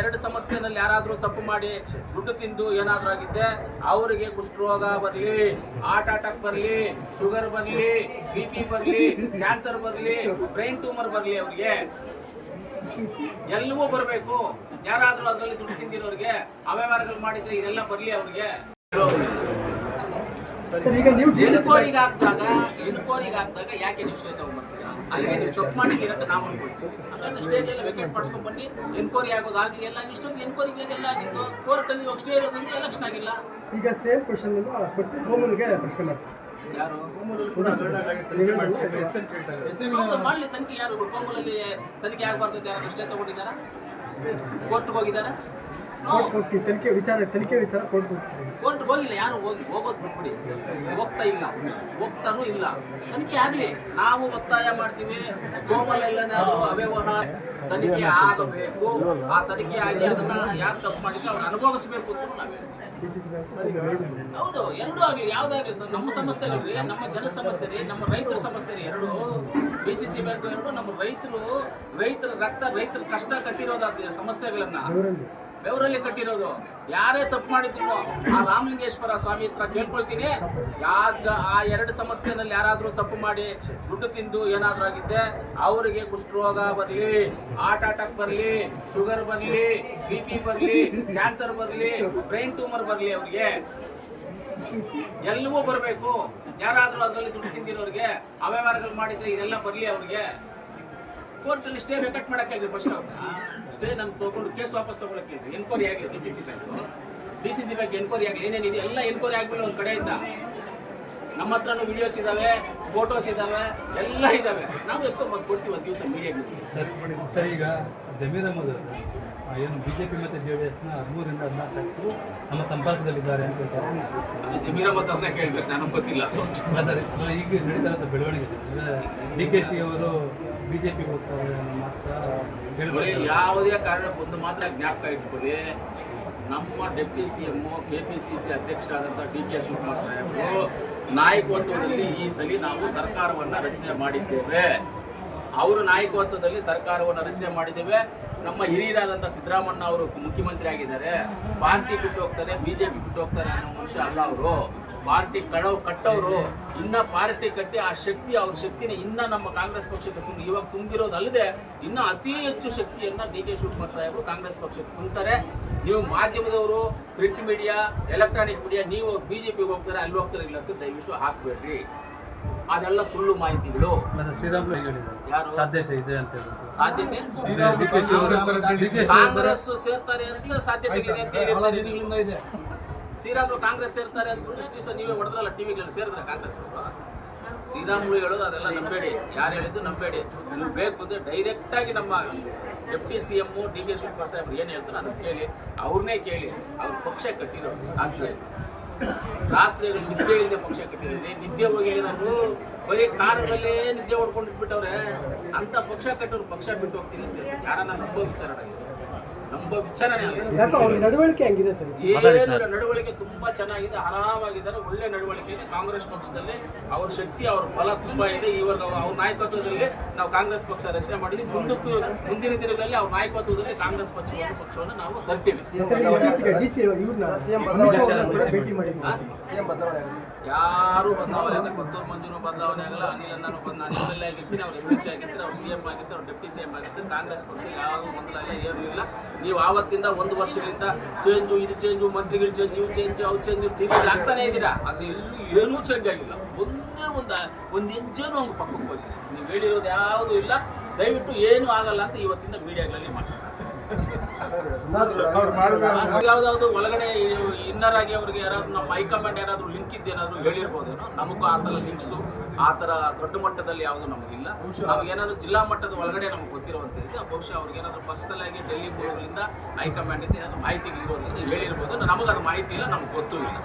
ಎರಡು ಸಂಸ್ಥೆನಲ್ಲಿ ಯಾರಾದರೂ ತಪ್ಪು ಮಾಡಿ ದುಡ್ಡು ತಿಂದು ಏನಾದರೂ ಆಗಿದ್ದೆ ಅವರಿಗೆ ಕುಷ್ಠರೋಗ ಬರಲಿ ಹಾರ್ಟ್ ಅಟ್ಯಾಕ್ ಬರಲಿ ಶುಗರ್ ಬರಲಿ ಬಿ ಪಿ ಬರಲಿ ಕ್ಯಾನ್ಸರ್ ಬರಲಿ ಬ್ರೈನ್ ಟ್ಯೂಮರ್ ಬರಲಿ ಅವರಿಗೆ. ಎಲ್ಲವೂ ಬರಬೇಕು. ಯಾರಾದರೂ ಅದರಲ್ಲಿ ದುಡ್ಡು ತಿಂದಿರೋರಿಗೆ ಅವ್ಯವಹಾರಗಳು ಮಾಡಿದ್ರೆ ಇದೆಲ್ಲ ಬರಲಿ ಅವ್ರಿಗೆ. ಎನ್ಕ್ವೈರಿಗೆ ಹಾಕಿದಾಗ ಎನ್ಕ್ವೈರಿಗೆ ಹಾಕಿದಾಗ ಯಾಕೆ ನೀವು ಸ್ಟೇ ತಗೊಂಡ್ಬರ್ತೀರಾ? ಅಲ್ಲಿಗೆ ನೀವು ತಪ್ಪು ಮಾಡಿದ್ದೀರ ಅಂತ ನಾವು ಅನ್ಕೊಳ್ತೀವಿ. ಹಾಗಾಗಿ ವಿಕೆಟ್ ಎಲ್ಲ ವೆಕೆಟ್ ಮಾಡ್ಸ್ಕೊಂಡು ಬನ್ನಿ. ಎನ್ಕ್ವೈರಿ ಆಗೋದಾಗಲಿ ಎಲ್ಲ ಇಷ್ಟೊಂದು ಎನ್ಕ್ವೈರಿಗಳಿಗೆಲ್ಲ ಆಗಿತ್ತು ಕೋರ್ಟಲ್ಲಿ ಇವಾಗ ಸ್ಟೇ ಇರೋದ್ರಿಂದ ಎಲೆಕ್ಷನ್ ಆಗಿಲ್ಲ. ಈಗ ಸೇಮ್ ಕ್ವಶನ್ ಕೊಟ್ಟು ಕೋಮಲ್ಗೆ ಪ್ರಶ್ನೆ ಮಾಡ್ತಾರೆ ಯಾರು? ಮಾಡಲಿ ತನಿಖೆ ಯಾರು? ಕೋಮಲಲ್ಲಿ ತನಿಖೆ ಆಗಬಾರ್ದು ಯಾರು ಅಷ್ಟೇ ತಗೊಂಡಿದ್ದಾರಾ? ಕೋರ್ಟ್ಗೆ ಹೋಗಿದ್ದಾರಾ? ಕೋರ್ಟ್ ಹೋಗ್ತೀವಿ ತನಿಖೆ ವಿಚಾರ ತನಿಖೆ ವಿಚಾರ ಕೋರ್ಟ್ ಹೋಗ್ತೀವಿ ಕೋರ್ಟ್ ಹೋಗಿಲ್ಲ, ಯಾರು ಹೋಗಿ? ಹೋಗೋದು ಬಿಟ್ಬಿಡಿ. ಹೋಗ್ತಾ ಇಲ್ಲ. ಹೋಗ್ತಾನೂ ಇಲ್ಲ. ತನಿಖೆ ಆಗ್ಲಿ. ನಾವು ಒತ್ತಾಯ ಮಾಡ್ತೀವಿ. ಕೋಮಲ್ ಎಲ್ಲನಾದ್ರು ಅವ್ಯವಹಾರ ತನಿಖೆ ಆಗಬೇಕು. ಆ ತನಿಖೆ ಆಗಿ ಅದನ್ನ ಯಾರು ತಪ್ಪು ಮಾಡಿದ್ರೆ ಅವ್ರು ಅನುಭವಿಸ್ಬೇಕು ಅಂತ ನಾವು. ಡಿ ಹೌದು, ಎರಡು ಆಗಲಿ. ಯಾವ್ದಾಗ್ಲಿ ಸರ್, ನಮ್ಮ ಸಮಸ್ಯೆ ರೀ ನಮ್ಮ ಜನ ಸಮಸ್ಯೆ ರೀ, ನಮ್ಮ ರೈತರ ಸಮಸ್ಯೆ ರೀ ಎರಡು. ಬಿ ಸಿ ಸಿ ಬ್ಯಾಂಕ್ ಎರಡು, ನಮ್ಮ ರೈತರು ರೈತರ ರಕ್ತ, ರೈತರ ಕಷ್ಟ ಕಟ್ಟಿರೋದಾಗ್ತದೆ ಸಮಸ್ಯೆಗಳನ್ನ. ಬೆವರಲ್ಲಿ ಕಟ್ಟಿರೋದು. ಯಾರೇ ತಪ್ಪು ಮಾಡಿದ್ರು ಆ ರಾಮಲಿಂಗೇಶ್ವರ ಸ್ವಾಮಿ ಹತ್ರ ಕೇಳ್ಕೊಳ್ತೀನಿ. ಯಾವ್ದು ಆ ಎರಡು ಸಂಸ್ಥೆನಲ್ಲಿ ಯಾರಾದರೂ ತಪ್ಪು ಮಾಡಿ ದುಡ್ಡು ತಿಂದು ಏನಾದರೂ ಆಗಿದ್ದೆ, ಅವರಿಗೆ ಕುಷ್ಠರೋಗ ಬರಲಿ ಹಾರ್ಟ್ ಅಟ್ಯಾಕ್ ಬರಲಿ ಶುಗರ್ ಬರಲಿ ಬಿ ಪಿ ಬರಲಿ ಕ್ಯಾನ್ಸರ್ ಬರಲಿ ಬ್ರೈನ್ ಟ್ಯೂಮರ್ ಬರಲಿ ಅವ್ರಿಗೆ. ಎಲ್ಲವೂ ಬರಬೇಕು. ಯಾರಾದರೂ ಅದರಲ್ಲಿ ದುಡ್ಡು ತಿಂದಿರೋರಿಗೆ, ಅವ್ಯವಹಾರಗಳು ಮಾಡಿದ್ರೆ ಇದೆಲ್ಲ ಬರಲಿ ಅವ್ರಿಗೆ. ಕೋರ್ಟಲ್ಲಿ ಸ್ಟೇ ವೆಕಟ್ ಮಾಡಕ್ಕೆ ಫಸ್ಟ್ ಫಸ್ಟ್ ಸ್ಟೇ ನಾನು ತೊಗೊಂಡು ಕೇಸ್ ವಾಪಸ್ ತಗೊಳಕ್ಕೆ ಎನ್ಕ್ವೈರಿ ಆಗಲಿ D C C bank D C C bank enquiry ಆಗಲಿ ಏನೇನಿದೆ ಎಲ್ಲ ಎನ್ಕ್ವೈರಿ ಆಗ್ಬಿಡಿ ಒಂದು ಕಡೆಯಿಂದ. ನಮ್ಮ ಹತ್ರನೂ ವಿಡಿಯೋಸ್ ಇದ್ದಾವೆ ಫೋಟೋಸ್ ಇದ್ದಾವೆ ಎಲ್ಲ ಇದ್ದಾವೆ ನಾವು ಎತ್ಕೊಂಡ್ ಕೊಡ್ತೀವಿ ಒಂದು ದಿವಸ ಮೀಡಿಯಾಗೆ ಸರಿ, ಸರ್, ಈಗ ಜಮೀರ್ ಅಹಮದ್ ಅವರು, ಬಿ ಏನು ಬಿಜೆಪಿ ಮತ್ತು ಜೆ ಡಿ ಎಸ್ನ ಹದಿಮೂರಿಂದ ಹದಿನಾಲ್ಕು ಶಾಸಕರು ನಮ್ಮ ಸಂಪರ್ಕದಲ್ಲಿದ್ದಾರೆ ಅಂತ ಹೇಳ್ತಾರೆ. ಜಮೀರ್ ಅಹಮದ್ ಅವ್ರನ್ನ ಕೇಳ್ಬೇಕು ನನಗೆ ಗೊತ್ತಿಲ್ಲ ಅಲ್ಲ ಸರ್ ಈಗ ನಡೀತಾ ಇರೋ ಬೆಳವಣಿಗೆ ಡಿ ಕೆ ಶಿ ಅವರು ಬಿ ಜೆ ಪಿಗೆ ಹೋಗ್ತಾರೆ ಮಾತ್ರ ಹೇಳ್ಬೋದು. ಯಾವುದೇ ಕಾರಣ ಒಂದು ಮಾತ್ರ ಜ್ಞಾಪಕ ಇಟ್ಕೊಳ್ಳಿ. ನಮ್ಮ deputy C M K P C C ಅಧ್ಯಕ್ಷರಾದಂಥ ಡಿ ಕೆ ಶಿವಕುಮಾರ್ ಸಾಹೇಬರು ನಾಯಕತ್ವದಲ್ಲಿ ಈ ಸಲ ನಾವು ಸರ್ಕಾರವನ್ನ ರಚನೆ ಮಾಡಿದ್ದೇವೆ. ಅವರು ನಾಯಕತ್ವದಲ್ಲಿ ಸರ್ಕಾರವನ್ನು ರಚನೆ ಮಾಡಿದ್ದೇವೆ. ನಮ್ಮ ಹಿರಿಯರಾದಂಥ ಸಿದ್ದರಾಮಣ್ಣ ಅವರು ಮುಖ್ಯಮಂತ್ರಿ ಆಗಿದ್ದಾರೆ. ಪಾರ್ಟಿ ಬಿಟ್ಟು ಹೋಗ್ತಾರೆ, ಬಿಜೆಪಿ ಬಿಟ್ಟು ಹೋಗ್ತಾರೆ ಅನ್ನೋ ಮನುಷ್ಯ ಅಲ್ಲ ಅವರು. ಪಾರ್ಟಿ ಕಡವ್ ಕಟ್ಟವರು ಇನ್ನ ಪಾರ್ಟಿ ಕಟ್ಟಿ ಆ ಶಕ್ತಿ, ಅವ್ರ ಶಕ್ತಿನ ಇನ್ನ ನಮ್ಮ ಕಾಂಗ್ರೆಸ್ ಪಕ್ಷಕ್ಕೆ ತುಂಬ, ಇವಾಗ ತುಂಬಿರೋದಲ್ಲದೆ ಇನ್ನ ಅತಿ ಹೆಚ್ಚು ಶಕ್ತಿಯನ್ನ ಡಿ ಕೆ ಶಿವಕುಮಾರ್ ಸಾಹೇಬರು ಕಾಂಗ್ರೆಸ್ ಪಕ್ಷಕ್ಕೆ ತುಂಬ್ತಾರೆ. ನೀವು ಮಾಧ್ಯಮದವರು ಪ್ರಿಂಟ್ ಮೀಡಿಯಾ ಎಲೆಕ್ಟ್ರಾನಿಕ್ ಮೀಡಿಯಾ ನೀವು ಬಿಜೆಪಿಗೆ ಹೋಗ್ತಾರೆ, ಅಲ್ಲಿ ಹೋಗ್ತಾರೆ ಇಲ್ಲ ಅಂತ ದಯವಿಟ್ಟು ಹಾಕ್ಬೇಡ್ರಿ. ಅದೆಲ್ಲ ಸುಳ್ಳು ಮಾಹಿತಿಗಳು. ಯಾರು? ಸಾಧ್ಯತೆ ಇದೆ ಅಂತ ಸಾಧ್ಯತೆ ಕಾಂಗ್ರೆಸ್ ಸೇರ್ತಾರೆ ಅಂತ ಸಾಧ್ಯತೆ ಇದೆ ಶ್ರೀರಾಮುಲು ಕಾಂಗ್ರೆಸ್ ಸೇರ್ತಾರೆ ಅಂತ ಇಷ್ಟು ದಿವಸ ನೀವೇ ಹೊಡೆದ್ರಲ್ಲ ಟಿವಿಗಳಲ್ಲಿ ಸೇರಿದ್ರೆ ಕಾಂಗ್ರೆಸ್ ಶ್ರೀರಾಮುಲು ಹೇಳೋದು ಅದೆಲ್ಲ ನಂಬೇಡಿ. ಯಾರು ಹೇಳಿದ್ದು ನಂಬೇಡಿ. ನೀವು ಬೇಕು ಅಂದ್ರೆ ಡೈರೆಕ್ಟ್ ಆಗಿ ನಮ್ಮ deputy C M D K Shivakumar ಸಾಹೇಬ್ರು ಏನು ಹೇಳ್ತಾರೆ ಅದನ್ನ ಕೇಳಿ ಅವ್ರನ್ನೇ ಕೇಳಿ. ಅವ್ರ ಪಕ್ಷ ಕಟ್ಟಿರೋ ರಾತ್ರಿ ರಾತ್ರಿ ನಿದ್ದೆ ಇಲ್ಲದೆ ಪಕ್ಷ ಕಟ್ಟಿದ್ರೆ ನಿದ್ದೆ ಹೋಗಿ ನಾನು ಬರೀ ಕಾರಲ್ಲೇ ನಿದ್ದೆ ಹೊಡ್ಕೊಂಡು ಇಟ್ಬಿಟ್ಟವ್ರೆ ಅಂತ ಪಕ್ಷ ಕಟ್ಟೋರು ಪಕ್ಷ ಬಿಟ್ಟು ಹೋಗ್ತೀನಿ ಯಾರನ್ನ ನಂಬೋ ವಿಚಾರಣೆ ಯಾಕೋ ಅವ್ರ ನಡವಳಿಕೆ ಹಂಗಿದೆ ಸರ್? ಏನಿಲ್ಲ ನಡವಳಿಕೆ ತುಂಬಾ ಚೆನ್ನಾಗಿದೆ ಆರಾಮಾಗಿದ್ದಾರೆ ಒಳ್ಳೆ ನಡವಳಿಕೆ ಇದೆ. ಕಾಂಗ್ರೆಸ್ ಪಕ್ಷದಲ್ಲಿ ಅವ್ರ ಶಕ್ತಿ ಅವ್ರ ಬಲ ತುಂಬಾ ಇದೆ. ಇವಾಗ ಅವ್ರ ಅವ್ರ ನಾಯಕತ್ವದಲ್ಲಿ ನಾವು ಕಾಂಗ್ರೆಸ್ ಪಕ್ಷ ರಚನೆ ಮಾಡಿದ್ವಿ. ಮುಂದಕ್ಕೂ ಮುಂದಿನ ದಿನಗಳಲ್ಲಿ ಅವ್ರ ನಾಯಕತ್ವದಲ್ಲಿ ಕಾಂಗ್ರೆಸ್ ಪಕ್ಷ ಒಂದು ಪಕ್ಷವನ್ನು ನಾವು ತರ್ತೀವಿ. ಯಾರು ಬದಲಾವಣೆ ಆಗಲ್ಲ. ಕೊತ್ತೂರು ಮಂಜುನು ಬದಲಾವಣೆ ಆಗಲ್ಲ. ಅನಿಲ್ ಅನ್ನೂ ಬಂದು ನಾನು ಎಂ ಎಲ್ ಎ ಆಗಿರ್ತೀನಿ. ಅವ್ರು ಎಂ ಎಲ್ ಸಿ ಆಗಿರ್ತಾರೆ. ಅವ್ರು ಸಿ ಎಂ ಆಗಿರ್ತಾರೆ. ಅವ್ರು ಡೆಪ್ಟಿ ಸಿ ಎಂ ಆಗಿರ್ತಾರೆ. ಕಾಂಗ್ರೆಸ್ ಪಕ್ಷ ಯಾವ ಬದಲಾಗಲ್ಲ ಏನೂ ಇಲ್ಲ. ನೀವು ಆವತ್ತಿಂದ ಒಂದು ವರ್ಷಗಳಿಂದ ಚೇಂಜು ಇದು ಚೇಂಜು ಮಂತ್ರಿಗಳು ಚೇಂಜ್ ನೀವು ಚೇಂಜ್ ಅವ್ರು ಚೇಂಜ್ ತಿರುಗಿ ಆಗ್ತಾನೆ ಇದ್ದೀರಾ? ಅದು ಎಲ್ಲೂ ಏನೂ ಚೇಂಜ್ ಆಗಿಲ್ಲ. ಒಂದೇ ಒಂದು ಒಂದು ಇಂಚೇನು ಹಂಗೆ ಪಕ್ಕಕ್ಕೆ ಹೋಗಿದೆ. ನೀವು ಹೇಳಿರೋದು ಯಾವುದೂ ಇಲ್ಲ. ದಯವಿಟ್ಟು ಏನೂ ಆಗಲ್ಲ ಅಂತ ಇವತ್ತಿಂದ ಮೀಡಿಯಾಗಳಲ್ಲಿ ಮಾಡ್ತಾರೆ ಯಾವ್ದಾದ್ರು ಒಳಗಡೆ ಇನ್ನರ್ ಆಗಿ ಅವ್ರಿಗೆ ಯಾರಾದ್ರೂ ನಮ್ಮ ಹೈಕಮಾಂಡ್ ಯಾರಾದ್ರೂ ಲಿಂಕ್ ಇದ್ದೇನಾದ್ರೂ ಹೇಳಿರ್ಬೋದೇನೋ, ನಮಗೂ ಆ ಥರ ಲಿಂಕ್ಸು ಆ ಥರ ದೊಡ್ಡ ಮಟ್ಟದಲ್ಲಿ ಯಾವುದು ನಮಗಿಲ್ಲ. ನಮಗೇನಾದ್ರು ಜಿಲ್ಲಾ ಮಟ್ಟದ ಒಳಗಡೆ ನಮ್ಗೆ ಗೊತ್ತಿರುವಂಥದ್ದು ಬಹುಶಃ ಅವ್ರಿಗೆ ಏನಾದ್ರು ಪರ್ಸನಲ್ ಆಗಿ ಡೆಲ್ಲಿ ಮೂಲಗಳಿಂದ ಹೈಕಮಾಂಡ್ ಮಾಹಿತಿ ಏನಾದ್ರು ಅಂತ ಹೇಳಿರ್ಬೋದು. ನಮಗೆ ಅದು ಮಾಹಿತಿ ಇಲ್ಲ, ನಮ್ಗೆ ಗೊತ್ತೂ ಇಲ್ಲ.